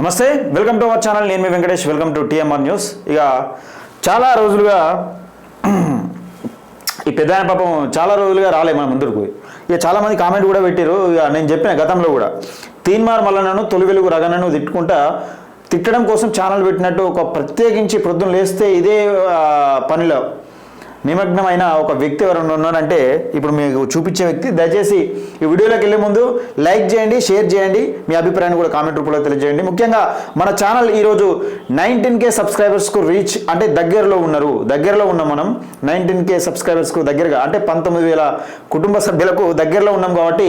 నమస్తే welcome to our channel. నేను మీ Venkatesh. Welcome to TMR news. ఇక చాలా రోజులుగా ఈ పెద్ద పాపం చాలా రోజులుగా రాలే మన ముందుకు ఇక చాలా మంది కామెంట్ కూడా పెట్టారు ఇక నేను చెప్పిన గతంలో కూడా. తీన్మార్ మల్లనను తొలి వెలుగు రగనను తిట్టుకుంటా తిట్టడం కోసం ఛానల్ పెట్టినట్టు ఒక ప్రత్యేకించి ప్రొద్దున లేస్తే ఇదే పనిలో. నిమగ్నమైన ఒక వ్యక్తి ఎవరైనా ఉన్నారంటే ఇప్పుడు మీకు చూపించే వ్యక్తి దయచేసి ఈ వీడియోలోకి వెళ్ళే ముందు లైక్ చేయండి షేర్ చేయండి మీ అభిప్రాయాన్ని కూడా కామెంట్ రూపంలో తెలియజేయండి. ముఖ్యంగా మన ఛానల్ ఈరోజు నైన్టీన్ కే సబ్స్క్రైబర్స్కు రీచ్ అంటే దగ్గరలో ఉన్నారు. దగ్గరలో ఉన్నాం మనం. నైన్టీన్ కే సబ్స్క్రైబర్స్కు దగ్గరగా అంటే పంతొమ్మిది వేల కుటుంబ సభ్యులకు దగ్గరలో ఉన్నాం కాబట్టి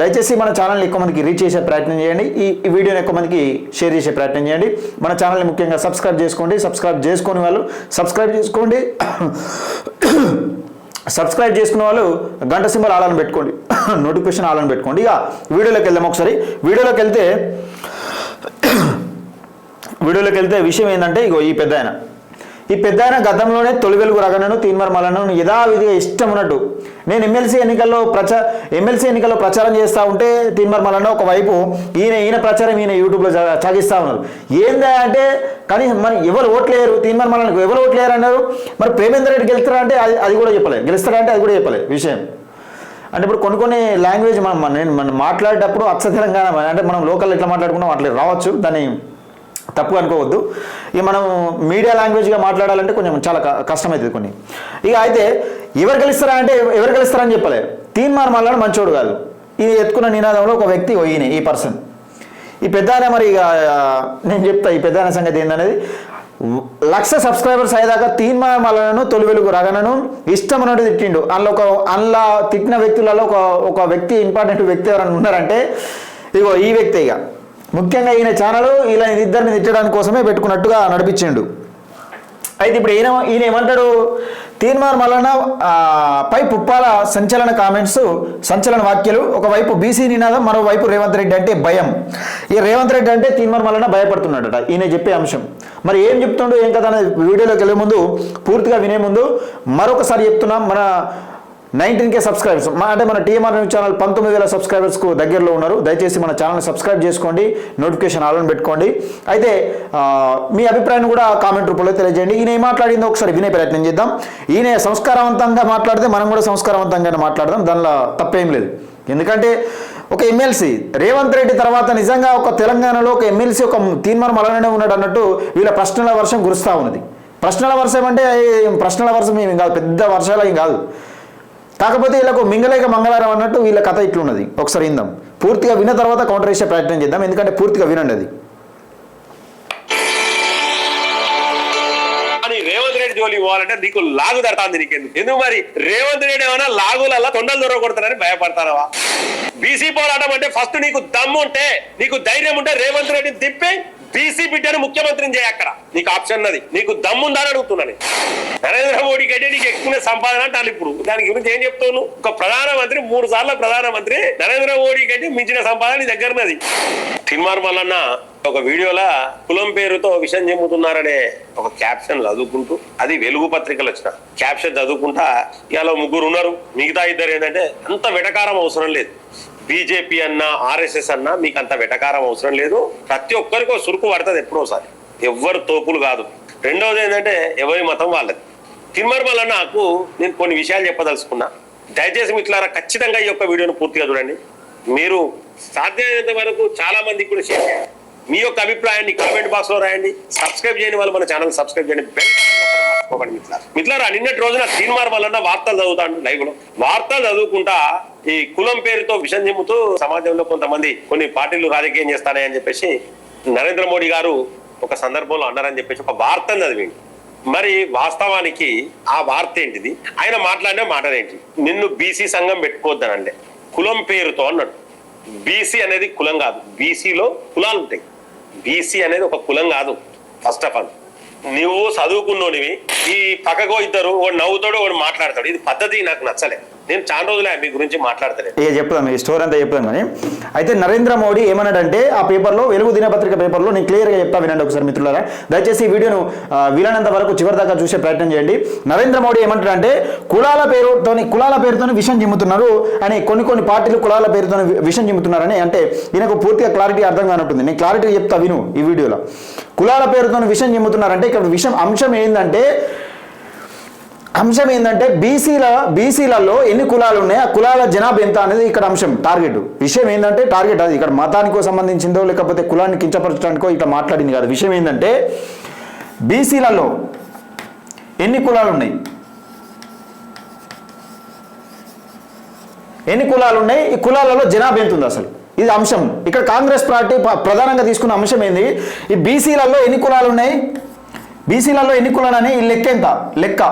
దయచేసి మన ఛానల్ని ఎక్కువ మందికి రీచ్ చేసే ప్రయత్నం చేయండి. ఈ వీడియోని ఎక్కువ మందికి షేర్ చేసే ప్రయత్నం చేయండి. మన ఛానల్ని ముఖ్యంగా సబ్స్క్రైబ్ చేసుకోండి. సబ్స్క్రైబ్ చేసుకుని వాళ్ళు సబ్స్క్రైబ్ చేసుకోండి. సబ్స్క్రైబ్ చేసుకున్న వాళ్ళు గంట సింబల్ ఆలని పెట్టుకోండి. నోటిఫికేషన్ ఆలని పెట్టుకోండి. ఇక వీడియోలోకి వెళ్దాం ఒకసారి. వీడియోలోకి వెళ్తే వీడియోలోకి వెళ్తే విషయం ఏంటంటే ఇగో ఈ పెద్ద ఆయన. ఈ పెద్ద గతంలోనే తొలి వెలుగు రగనను తీన్మర్ మలను యథావిధిగా ఇష్టం ఉన్నట్టు నేను ఎమ్మెల్సీ ఎన్నికల్లో ప్రచార ఎమ్మెల్సీ ఎన్నికల్లో ప్రచారం చేస్తూ ఉంటే తీన్మర్ మలను ఒకవైపు ఈయన ఈయన ప్రచారం ఈయన యూట్యూబ్లో చా- సాగిస్తూ ఉన్నారు. ఏందా అంటే కనీసం మరి ఎవరు ఓట్లేరు తీన్మర్ మలనకు ఎవరు ఓట్లేరు అన్నారు మరి ప్రేమేందర్ రెడ్డి గెలుస్తారా అంటే అది అది కూడా చెప్పలే. గెలుస్తారా అంటే అది కూడా చెప్పలేదు విషయం. అంటే ఇప్పుడు కొన్ని కొన్ని లాంగ్వేజ్ మనం నేను మనం మాట్లాడేటప్పుడు అచ్చ తెలంగాణ అంటే మనం లోకల్ ఎట్లా మాట్లాడుకున్నాం అట్లా రావచ్చు. దాన్ని తప్పు అనుకోవద్దు. ఇక మనం మీడియా లాంగ్వేజ్గా మాట్లాడాలంటే కొంచెం చాలా క- కష్టమవుతుంది కొన్ని. ఇక అయితే ఎవరు గెలుస్తారా అంటే ఎవరు గెలుస్తారని చెప్పలే. చెప్పలేదు తీన్మార్ మళ్ళీ మంచోడు కాదు. ఇది ఎత్తుకున్న నినాదంలో ఒక వ్యక్తి పోయినాయి ఈయన ఈ పర్సన్. ఈ పెద్ద మరి ఇక నేను చెప్తా ఈ పెద్ద సంగతి ఏంటనేది లక్ష సబ్స్క్రైబర్స్ అయ్యేదాకా తీన్మార్ మల్లలను తొలి వెలుగు రగనను ఇష్టం అన్నట్టు తిట్టిండు. అందులో ఒక అందులో తిట్టిన వ్యక్తులలో ఒక ఒక వ్యక్తి ఇంపార్టెంట్ వ్యక్తి ఎవరైనా ఉన్నారంటే ఇగో ఈ వ్యక్తి ఇక. ముఖ్యంగా ఈయన ఛానల్ ఇలా ఇద్దరిని తిట్టడానికి కోసమే పెట్టుకున్నట్టుగా నడిపించిండు. అయితే ఇప్పుడు ఈయన ఈయన ఏమంటాడు? తీర్మార్ మల్లన్న పై పుప్పాల సంచలన కామెంట్స్ సంచలన వాక్యాలు ఒకవైపు బీసీ నినాదం మరోవైపు రేవంత్ రెడ్డి అంటే భయం. ఈ రేవంత్ రెడ్డి అంటే తీర్మార్ మల్లన్న భయపడుతున్నాడట. ఈయన చెప్పే అంశం. మరి ఏం చెప్తుండో ఏం కదా అనేది వీడియోలోకి వెళ్ళే ముందు పూర్తిగా వినే ముందు మరొకసారి చెప్తున్నాం మన నైన్టీన్ కే సబ్స్క్రైబర్స్ అంటే మన టీఎంఆర్ న్యూస్ ఛానల్ పంతొమ్మిది వేల సబ్స్క్రైబర్స్కు దగ్గరలో ఉన్నారు. దయచేసి మన ఛానల్ సబ్స్క్రైబ్ చేసుకోండి. నోటిఫికేషన్ ఆల్ని పెట్టుకోండి. అయితే మీ అభిప్రాయాన్ని కూడా కామెంట్ రూపంలో తెలియజేయండి. ఈయన ఏం మాట్లాడిందో ఒకసారి వినే ప్రయత్నం చేద్దాం. ఈయన సంస్కారవంతంగా మాట్లాడితే మనం కూడా సంస్కారవంతంగానే మాట్లాడదాం. దానిలో తప్పేం లేదు. ఎందుకంటే ఒక ఎమ్మెల్సీ రేవంత్ రెడ్డి తర్వాత నిజంగా ఒక తెలంగాణలో ఒక ఎమ్మెల్సీ ఒక తీర్మానం అలానే ఉన్నాడు అన్నట్టు వీళ్ళ ప్రశ్నల వర్షం కురుస్తూ ఉన్నది. ప్రశ్నల వర్షం అంటే ప్రశ్నల వర్షం ఏం కాదు. పెద్ద వర్షాలు ఏం కాదు. కాకపోతే వీళ్ళకు మింగలేక మంగళవారం అన్నట్టు వీళ్ళ కథ ఇట్లున్నది. ఒకసారి ఇందాం పూర్తిగా విన్న తర్వాత కౌంటర్ వేసే ప్రయత్నం చేద్దాం. ఎందుకంటే పూర్తిగా వినండి అది. రేవంత్ రెడ్డి జోలి పోవాలంటే నీకు లాగు దడతాంది నీకెందుకు? ఎందుకు మరి? రేవంత్ రెడ్డి ఏమైనా లాగులల్లా తొండలు దొరకొడతారని భయపడతారవా? బీసీ పోరాటం అంటే ఫస్ట్ నీకు దమ్ము ఉంటే నీకు ధైర్యం ఉంటే రేవంత్ రెడ్డిని తిప్పి బీసీ బిడ్డను ముఖ్యమంత్రిని చేయ అక్కడ. నీకు ఆప్షన్ ఉన్నది. నీకు దమ్ముందా అని అడుగుతున్నాను నరేంద్ర మోడీ కంటే నీకు ఎక్కువ సంపాదన అంటాను ఇప్పుడు. దాని గురించి ఏం చెప్తాను ఒక ప్రధానమంత్రి మూడు సార్లు ప్రధానమంత్రి నరేంద్ర మోడీ కంటే మించిన సంపాదన నీ దగ్గర ఉన్నది. తిన్మార్ మల్లన్న ఒక వీడియోలా కులం పేరుతో విషయం చెబుతున్నారనే ఒక క్యాప్షన్ చదువుకుంటూ అది వెలుగు పత్రికలు వచ్చిన. క్యాప్షన్ చదువుకుంటా ఇలా ముగ్గురు ఉన్నారు. మిగతా ఇద్దరు ఏంటంటే అంత వెటకారం అవసరం లేదు. బీజేపీ అన్నా ఆర్ఎస్ఎస్ అన్నా మీకు అంత వెటకారం అవసరం లేదు. ప్రతి ఒక్కరికి సురుకు పడుతుంది ఎప్పుడోసారి. ఎవ్వరు తోపులు కాదు. రెండవది ఏంటంటే ఎవరి మతం వాళ్ళది. తిమ్మర్ వల్ల నాకు నేను కొన్ని విషయాలు చెప్పదలుచుకున్నా. దయచేసి మిట్లారా ఖచ్చితంగా ఈ యొక్క వీడియోను పూర్తిగా చూడండి. మీరు సాధ్యమైనంత వరకు చాలా మందికి కూడా షేర్ చేయండి. మీ యొక్క అభిప్రాయాన్ని కామెంట్ బాక్స్లో రాయండి. సబ్స్క్రైబ్ చేయని వాళ్ళు మన ఛానల్ సబ్స్క్రైబ్ చేయండి. బెల్ మర్చిపోకండి మిత్రులారా. నిన్నటి రోజున తీన్మార్ వల్ల వార్తలు చదువుతాను లైవ్లో వార్తలు చదువుకుంటా ఈ కులం పేరుతో విషం చెమ్ముతూ సమాజంలో కొంతమంది కొన్ని పార్టీలు రాజకీయం చేస్తానని చెప్పేసి నరేంద్ర మోడీ గారు ఒక సందర్భంలో అన్నారని చెప్పేసి ఒక వార్తను చదివింది మరి వాస్తవానికి ఆ వార్త ఏంటిది? ఆయన మాట్లాడిన మాటలేంటి నిన్ను బీసీ సంఘం పెట్టుకోవద్దనండి కులం పేరుతో అన్నాడు. బీసీ అనేది కులం కాదు. బీసీలో కులాలు ఉంటాయి. బీసీ అనేది ఒక కులం కాదు ఫస్ట్ ఆఫ్ ఆల్. నువ్వు చదువుకున్నోనివి ఈ పక్కకో ఇద్దరు వాడు నవ్వుతాడు వాడు మాట్లాడతాడు. ఇది పద్ధతి నాకు నచ్చలే. నేను చాలా రోజులే మీ గురించి మాట్లాడతాను ఏ చెప్తాం ఈ స్టోరీ అంతా చెప్తాను కానీ. అయితే నరేంద్ర మోడీ ఏమన్నాడంటే ఆ పేపర్లో వెలుగు దినపత్రిక పేపర్లో నేను క్లియర్గా చెప్తా వినండి ఒకసారి మిత్రులారా. దయచేసి ఈ వీడియోను వీలైనంత వరకు చివరి దాకా చూసే ప్రయత్నం చేయండి. నరేంద్ర మోడీ ఏమంటాడంటే కులాల పేరుతోని కులాల పేరుతోని విషం చిమ్ముతున్నారు అని కొన్ని కొన్ని పార్టీలు కులాల పేరుతో విషం చిమ్ముతున్నారని అంటే ఈయనకు పూర్తిగా క్లారిటీ అర్థం కానట్టుంది. నేను క్లారిటీ చెప్తా విను ఈ వీడియోలో. కులాల పేరుతో విషం చిమ్ముతున్నారంటే ఇక్కడ విషం అంశం ఏంటంటే అంశం ఏంటంటే బీసీల బీసీలలో ఎన్ని కులాలు ఉన్నాయి ఆ కులాల జనాభా ఎంత అనేది ఇక్కడ అంశం టార్గెట్. విషయం ఏంటంటే టార్గెట్ అది. ఇక్కడ మతానికో సంబంధించిందో లేకపోతే కులాన్ని కించపరచడానికో ఇట్లా మాట్లాడింది కాదు. విషయం ఏంటంటే బీసీలలో ఎన్ని కులాలు ఉన్నాయి? ఎన్ని కులాలు ఉన్నాయి? ఈ కులాలలో జనాభా ఎంత ఉంది అసలు? ఇది అంశం. ఇక్కడ కాంగ్రెస్ పార్టీ ప్రధానంగా తీసుకున్న అంశం ఏంది? ఈ బీసీలలో ఎన్ని కులాలు ఉన్నాయి? బీసీలలో ఎన్ని కులాలు అని ఈ లెక్క ఎంత? లెక్క.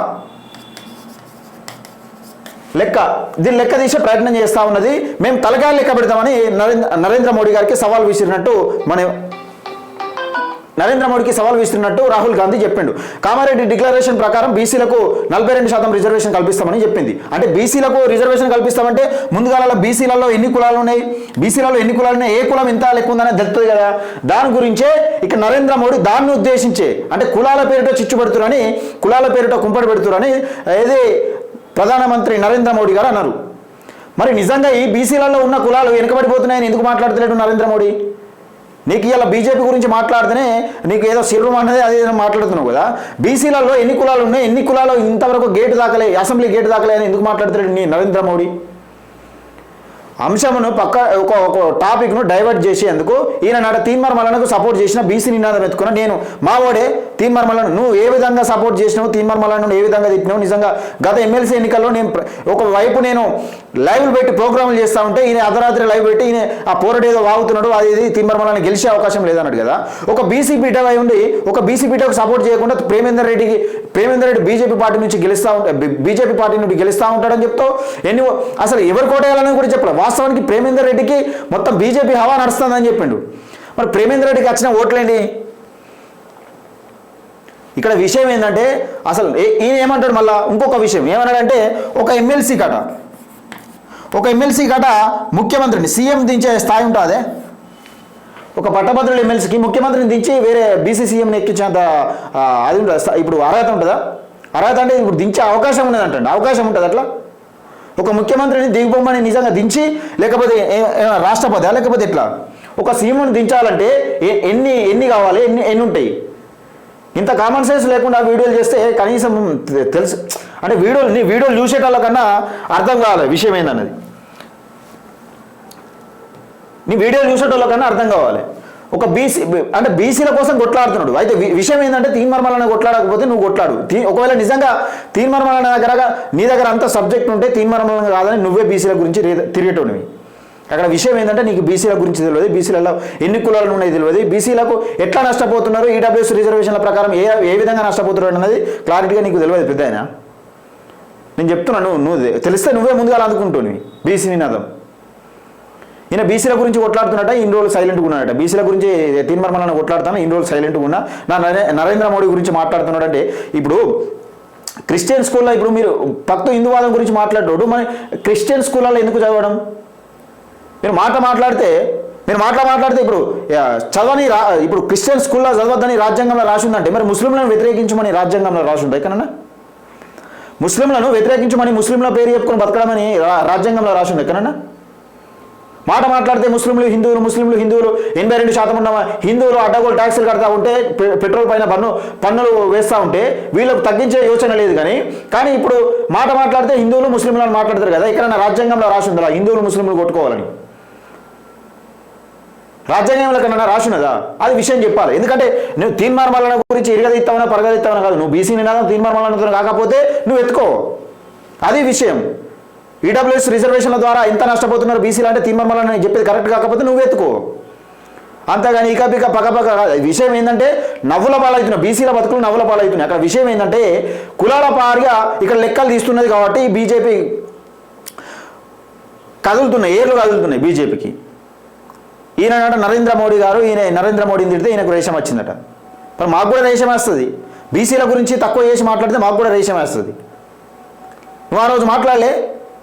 లెక్క. దీన్ని లెక్క తీసే ప్రయత్నం చేస్తా ఉన్నది. మేము తలకాయలు లెక్క పెడతామని నరేంద్ర నరేంద్ర మోడీ గారికి సవాల్ విసిరినట్టు మన నరేంద్ర మోడీకి సవాల్ విస్తున్నట్టు రాహుల్ గాంధీ చెప్పిండు. కామారెడ్డి డిక్లరేషన్ ప్రకారం బీసీలకు నలభై రెండు శాతం రిజర్వేషన్ కల్పిస్తామని చెప్పింది. అంటే బీసీలకు రిజర్వేషన్ కల్పిస్తామంటే ముందుగాల బీసీలలో ఎన్ని కులాలు ఉన్నాయి? బీసీలలో ఎన్ని కులాలు ఉన్నాయి? ఏ కులం ఇంత లెక్క ఉందని తెలుస్తుంది కదా? దాని గురించే ఇక నరేంద్ర మోడీ దాన్ని ఉద్దేశించే అంటే కులాల పేరిట చిచ్చు పెడుతురని కులాల పేరిట కుంపడి పెడుతురని ఏది ప్రధానమంత్రి నరేంద్ర మోడీ గారు అన్నారు. మరి నిజంగా ఈ బీసీలలో ఉన్న కులాలు వెనుకబడిపోతున్నాయని ఎందుకు మాట్లాడుతున్నాడు నరేంద్ర మోడీ? నీకు ఇలా బీజేపీ గురించి మాట్లాడితేనే నీకు ఏదో శిల్వం అన్నది అది ఏదో మాట్లాడుతున్నావు కదా. బీసీలలో ఎన్ని కులాలు ఉన్నాయి ఎన్ని కులాలు ఇంతవరకు గేటు దాకలే అసెంబ్లీ గేటు దాకలే అని ఎందుకు మాట్లాడుతున్నాడు నీ నరేంద్ర మోడీ? అంశమును పక్క ఒక ఒక టాపిక్ను డైవర్ట్ చేసేందుకు ఈయన నాట తీన్మర్మలను సపోర్ట్ చేసిన బీసీ నినాదం ఎత్తుకున్న నేను. మావోడే తీన్మార్ మల్లన నువ్వు ఏ విధంగా సపోర్ట్ చేసినావు? తీన్మర్మలను ఏ విధంగా తిట్టినావు? నిజంగా గత ఎమ్మెల్సీ ఎన్నికల్లో నేను ఒకవైపు ఒక వైపు నేను లైవ్లు పెట్టి ప్రోగ్రాములు చేస్తా ఉంటే ఈయన అర్ధరాత్రి లైవ్ పెట్టి ఈయన ఆ పోరడు ఏదో వాగుతున్నాడు అది ఇది తీన్మర్మలను గెలిచే అవకాశం లేదన్నాడు కదా. ఒక బీసీ పీఠ అయి ఉండి ఒక బీసీ పీఠకు సపోర్ట్ చేయకుండా ప్రేమేందర్ రెడ్డికి ప్రేమేందర్ రెడ్డి బీజేపీ పార్టీ నుంచి గెలుస్తూ ఉంటా బీజేపీ పార్టీ నుండి గెలుస్తా ఉంటాడని చెప్తావు ఎన్ని అసలు ఎవరు కోటేయాలని కూడా చెప్పలేదు వాస్తవానికి ప్రేమేందర్ రెడ్డికి మొత్తం బీజేపీ హవా నడుస్తుందని చెప్పిండు. మరి ప్రేమేందర్ రెడ్డికి వచ్చిన ఓట్లేంటి? ఇక్కడ విషయం ఏంటంటే అసలు ఏ- ఈయన ఏమంటాడు మళ్ళా? ఇంకొక విషయం ఏమన్నాడంటే ఒక ఎమ్మెల్సీ కట. ఒక ఎమ్మెల్సీ కట ముఖ్యమంత్రిని సీఎం దించే స్థాయి ఉంటుంది? ఒక పట్టభద్రుల ఎమ్మెల్సీకి ముఖ్యమంత్రిని దించి వేరే బీసీ సీఎంని ఎక్కించేంత అది ఉంటుంది? ఇప్పుడు అర్హత ఉంటుందా? అర్హత అంటే ఇప్పుడు దించే అవకాశం ఉన్నది అంటండి అవకాశం ఉంటుంది అట్లా? ఒక ముఖ్యమంత్రిని దిగుబొమ్మని నిజంగా దించి లేకపోతే రాష్ట్రపతి లేకపోతే ఎట్లా? ఒక సీఎంను దించాలంటే ఎన్ని ఎన్ని కావాలి ఎన్ని ఎన్ని ఉంటాయి? ఇంత కామన్ సెన్స్ లేకుండా వీడియోలు చేస్తే కనీసం తెలుసు. అంటే వీడియోలు నీ వీడియోలు చూసేటోళ్ళ కన్నా అర్థం కావాలి విషయం ఏందన్నది. నీ వీడియోలు చూసేటోళ్ళ కన్నా అర్థం కావాలి. ఒక బీసీ అంటే బీసీల కోసం కొట్లాడుతున్నాడు. అయితే విషయం ఏంటంటే తీన్మర్మలన కొట్లాడకపోతే నువ్వు కొట్లాడు. తీ ఒకవేళ నిజంగా తీన్మర్మలన దగ్గర నీ దగ్గర అంత సబ్జెక్ట్ ఉంటే తీన్మర్మలన కాదని నువ్వే బీసీల గురించి రే- తిరిగేటోనివి అక్కడ విషయం ఏంటంటే నీకు బీసీల గురించి తెలియదు. బీసీలలో ఎన్ని కులాలు ఉన్నాయి తెలియదు. బీసీలకు ఎట్లా నష్టపోతున్నారు? ఈడబ్ల్యూఎస్ రిజర్వేషన్ల ప్రకారం ఏ ఏ విధంగా నష్టపోతున్నారు అన్నది క్లారిటీగా నీకు తెలియదు పెద్ద నేను చెప్తున్నాను నువ్వు నువ్వు తెలిస్తే నువ్వే ముందుగా అందుకుంటున్నావు బీసీ నినాదం. ఈయన బీసీల గురించి కొట్లాడుతున్నట్ట ఇన్ని రోజులు సైలెంట్గా ఉన్నాడట. బీసీల గురించి తీన్మర్మలను కొట్లాడుతాను ఇన్ని రోజులు సైలెంట్గా ఉన్నా. నా నరే- నరేంద్ర మోడీ గురించి మాట్లాడుతున్నాడంటే ఇప్పుడు క్రిస్టియన్ స్కూల్లో ఇప్పుడు మీరు భక్తు హిందువాదం గురించి మాట్లాడేటోడు మరి క్రిస్టియన్ స్కూళ్ళలో ఎందుకు చదవడం? మీరు మాట మాట్లాడితే మీరు మాట మాట్లాడితే ఇప్పుడు చదవని రా ఇప్పుడు క్రిస్టియన్ స్కూల్లో చదవద్దని రాజ్యాంగంలో రాసి ఉందంటే మరి ముస్లింలను వ్యతిరేకించమని రాజ్యాంగంలో రాసి ఉంది ఎక్కడన్నా? ముస్లింలను వ్యతిరేకించమని ముస్లింల పేరు చెప్పుకొని బతకడమని రా- రాజ్యాంగంలో రాసి ఉంది ఎక్కడన్నా? మాట మాట్లాడితే ముస్లింలు హిందువులు ముస్లింలు హిందువులు ఎనభై రెండు శాతం ఉన్న హిందువులు అడ్డగోలు ట్యాక్సులు కడతా ఉంటే పె- పెట్రోల్ పైన పన్ను పన్నులు వేస్తూ ఉంటే వీళ్ళకు తగ్గించే యోచన లేదు కానీ కానీ ఇప్పుడు మాట మాట్లాడితే హిందువులు ముస్లింలు అని మాట్లాడతారు కదా ఇక్కడ రాజ్యాంగంలో రాసి ఉందా హిందువులు ముస్లింలు కొట్టుకోవాలని. రాజ్యాంగంలో కన్నా రాసినదా అది విషయం చెప్పాలి. ఎందుకంటే నువ్వు తీర్మార్మాలన గురించి ఇరగదిస్తావనా పరగదిస్తావనా కాదు. నువ్వు బీసీ నినాదం తీర్మార్మాలన కాకపోతే నువ్వు ఎత్తుకో. అది విషయం. ఈడబ్ల్యూఎస్ రిజర్వేషన్ల ద్వారా ఎంత నష్టపోతున్నారు బీసీలు అంటే తీన్మార్మలని చెప్పేది కరెక్ట్ కాకపోతే నువ్వు ఎత్తుకో అంతేగాని ఇక పిక పక్క విషయం ఏంటంటే నవ్వుల పాలవుతున్నాయి బీసీల బతుకులు నవ్వుల పాలవుతున్నాయి. అక్కడ విషయం ఏంటంటే కులాల పారిగా ఇక్కడ లెక్కలు తీస్తున్నది కాబట్టి బీజేపీ కదులుతున్నాయి. ఏర్లు కదులుతున్నాయి బీజేపీకి ఈయన నరేంద్ర మోడీ గారు ఈయన నరేంద్ర మోడీని తిడితే ఈయనకు రేషం వచ్చిందట. మరి మాకు కూడా రేషం వేస్తుంది. బీసీల గురించి తక్కువ చేసి మాట్లాడితే మాకు కూడా రేషం వేస్తుంది. నువ్వు ఆ రోజు మాట్లాడలే?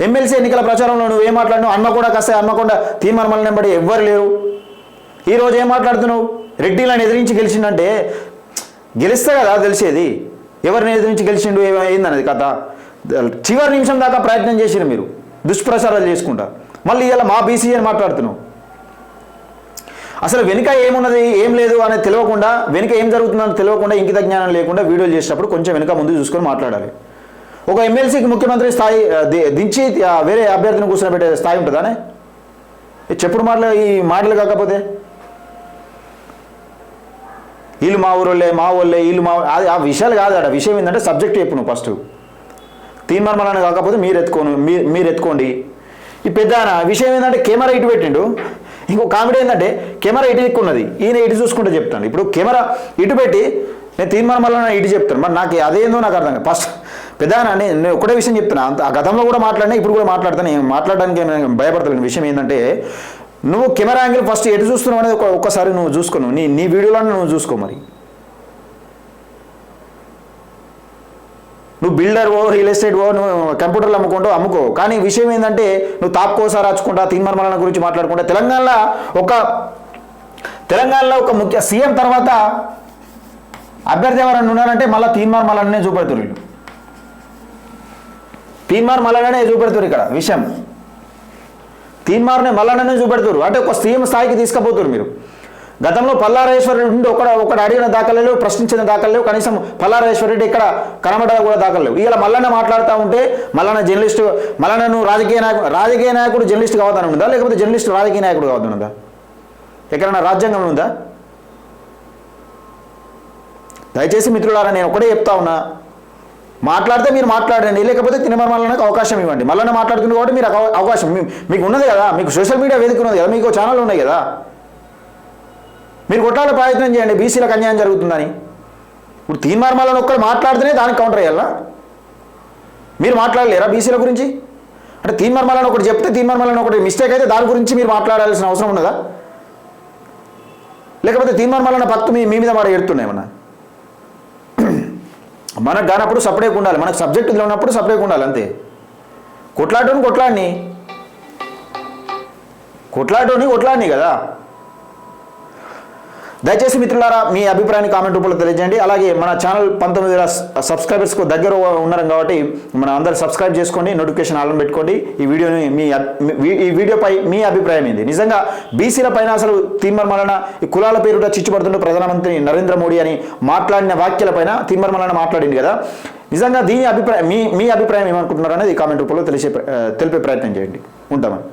ఎమ్మెల్సీ ఎన్నికల ప్రచారంలో నువ్వు ఏం మాట్లాడినావు? హన్మకొండ కాస్త హన్మకొండ తీర్మానం నెంబడి ఎవ్వరు లేరు. ఈరోజు ఏం మాట్లాడుతున్నావు? రెడ్డిలను ఎదిరించి గెలిచిందంటే గెలిస్తే కదా తెలిసేది. ఎవరిని ఎదిరించి గెలిచిండు? ఏ- ఏందన్నది కథ? చివరి నిమిషం దాకా ప్రయత్నం చేసిరు మీరు. దుష్ప్రచారాలు చేసుకుంటా. మళ్ళీ ఇలా మా బీసీ అని మాట్లాడుతున్నావు. అసలు వెనుక ఏమున్నది ఏం లేదు అనేది తెలియకుండా వెనుక ఏం జరుగుతుందని తెలియకుండా ఇంకిత జ్ఞానం లేకుండా వీడియోలు చేసేటప్పుడు కొంచెం వెనుక ముందు చూసుకొని మాట్లాడాలి. ఒక ఎమ్మెల్సీకి ముఖ్యమంత్రి స్థాయి దించి వేరే అభ్యర్థిని కూర్చోబెట్టే స్థాయి ఉంటుందానే? చెప్పుడు మాటలు ఈ మాటలు కాకపోతే? వీళ్ళు మా ఊరోళ్ళే మా ఊళ్ళే వీళ్ళు మా అది ఆ విషయాలు కాదు ఆడ. విషయం ఏంటంటే సబ్జెక్ట్ చెప్పు నువ్వు ఫస్ట్. తీర్మానం కాకపోతే మీరు ఎత్తుకోను మీరు మీరు ఎత్తుకోండి ఈ పెద్ద విషయం ఏంటంటే కెమెరా ఇటు పెట్టిండు. ఇంకో కామెడీ ఏంటంటే కెమెరా ఇటు ఎక్కున్నది ఈయన ఇటు చూసుకుంటే చెప్తాను ఇప్పుడు కెమెరా ఇటు పెట్టి నేను తీర్మానం వల్ల ఇటు చెప్తాను. మరి నాకు అదేందో నాకు అర్థం కాదు. ఫస్ట్ పెదానా నేను ఒకటే విషయం చెప్తున్నా. అంత ఆ గతంలో కూడా మాట్లాడినా ఇప్పుడు కూడా మాట్లాడతాను నేను మాట్లాడడానికి ఏమైనా భయపడతలేను. విషయం ఏంటంటే నువ్వు కెమెరా యాంగిల్ ఫస్ట్ ఎటు చూస్తున్నావు అనేది ఒక- ఒక్కసారి నువ్వు చూసుకోను నీ నీ వీడియోలో నువ్వు చూసుకో మరి. నువ్వు బిల్డర్ ఓ రియల్ ఎస్టేట్ ఓ నువ్వు కంప్యూటర్లు అమ్ముకుంటూ అమ్ముకో. కానీ విషయం ఏంటంటే నువ్వు తాపుకోసారి రాచుకుంటా తీర్మానాల గురించి మాట్లాడుకుంటా. తెలంగాణలో ఒక తెలంగాణలో ఒక ముఖ్య సీఎం తర్వాత అభ్యర్థి ఎవరన్నా ఉన్నారంటే మళ్ళీ తీర్మార్ చూపెడుతున్నారు తీన్మార్ తీర్మార్ మల్లనే చూపెడుతున్నారు ఇక్కడ విషయం. తీర్మార్నే మల్లనే చూపెడతారు. అంటే ఒక సీఎం స్థాయికి తీసుకుపోతారు మీరు. గతంలో పల్లారేశ్వర నుండి ఒక ఒకటి అడిగిన దాఖలు ప్రశ్నించిన దాఖలు కనీసం పల్లారేశ్వర రెడ్డి ఇక్కడ కనబడ కూడా దాఖలు లేవు ఇలా మల్లన్న మాట్లాడుతూ ఉంటే మల్లన్న జర్నలిస్టు మల్లన్నను రాజకీయ నాయకుడు రాజకీయ నాయకుడు జర్నలిస్ట్ కావద్దని ఉందా? లేకపోతే జర్నలిస్ట్ రాజకీయ నాయకుడు కావద్దని ఉందా? ఎక్కడైనా రాజ్యాంగం ఉందా? దయచేసి మిత్రులారా నేను ఒకటే చెప్తా ఉన్నా. మాట్లాడితే మీరు మాట్లాడండి లేకపోతే తినమర్మాలకి అవకాశం ఇవ్వండి. మళ్ళీ మాట్లాడుతుంది కాబట్టి మీరు అవ- అవకాశం మీకు ఉన్నది కదా మీకు సోషల్ మీడియా వేదిక ఉన్నది కదా మీకు ఛానల్ ఉన్నాయి కదా. మీరు కొట్లాడే ప్రయత్నం చేయండి బీసీలకు అన్యాయం జరుగుతుందని. ఇప్పుడు తీన్మార్మాలను ఒక్కరు మాట్లాడితేనే దానికి కౌంటర్ అయ్యాలా? మీరు మాట్లాడలేరా బీసీల గురించి? అంటే తీన్మార్మాలను ఒకటి చెప్తే తీన్మార్మాలను ఒకటి మిస్టేక్ అయితే దాని గురించి మీరు మాట్లాడాల్సిన అవసరం ఉన్నదా? లేకపోతే తీన్మార్మాలన్న పత్తు మీ మీ మీద మాట ఎడుతున్నాయి ఏమన్నా? మనకు కానప్పుడు సపరేట్ ఉండాలి. మనకు సబ్జెక్టులో ఉన్నప్పుడు సపరేట్ ఉండాలి అంతే. కొట్లాటోని కొట్లాడిని. కొట్లాటోని కొట్లాడిని కదా. దయచేసి మిత్రులారా మీ అభిప్రాయాన్ని కామెంట్ రూపంలో తెలియజేయండి. అలాగే మన ఛానల్ పంతొమ్మిది వేల సబ్స్క్రైబర్స్కు దగ్గర ఉన్నారు కాబట్టి మన అందరు సబ్స్క్రైబ్ చేసుకోండి నోటిఫికేషన్ ఆలం పెట్టుకోండి. ఈ వీడియోని మీ ఈ వీడియోపై మీ అభిప్రాయం ఏంది? నిజంగా బీసీల పైన అసలు తీర్మర్మలన ఈ కులాల పేరుట చిచ్చుపడుతుండే ప్రధానమంత్రి నరేంద్ర మోడీ అని మాట్లాడిన వ్యాఖ్యలపైన తీర్మర్మలన మాట్లాడింది కదా. నిజంగా దీని అభిప్రాయం మీ మీ అభిప్రాయం ఏమనుకుంటున్నారు అనేది కామెంట్ రూపంలో తెలిసే తెలిపే ప్రయత్నం చేయండి. ఉంటామని